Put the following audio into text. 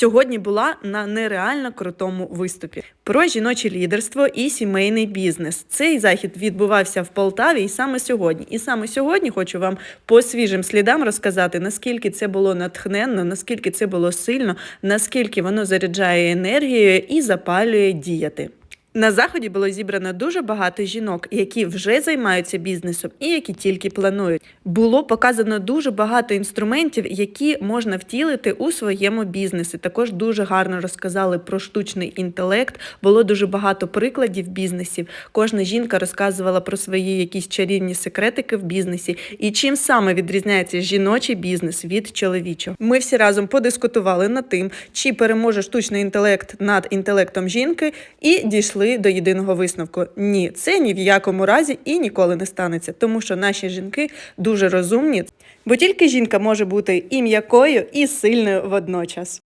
Сьогодні була на нереально крутому виступі про жіноче лідерство і сімейний бізнес. Цей захід відбувався в Полтаві і саме сьогодні. І саме сьогодні хочу вам по свіжим слідам розказати, наскільки це було натхненно, наскільки це було сильно, наскільки воно заряджає енергією і запалює діяти. На заході було зібрано дуже багато жінок, які вже займаються бізнесом і які тільки планують. Було показано дуже багато інструментів, які можна втілити у своєму бізнесі. Також дуже гарно розказали про штучний інтелект. Було дуже багато прикладів бізнесів. Кожна жінка розказувала про свої якісь чарівні секретики в бізнесі і чим саме відрізняється жіночий бізнес від чоловічого. Ми всі разом подискутували над тим, чи переможе штучний інтелект над інтелектом жінки, і дійшли до єдиного висновку: ні, це ні в якому разі і ніколи не станеться, тому що наші жінки дуже розумні, бо тільки жінка може бути і м'якою, і сильною водночас.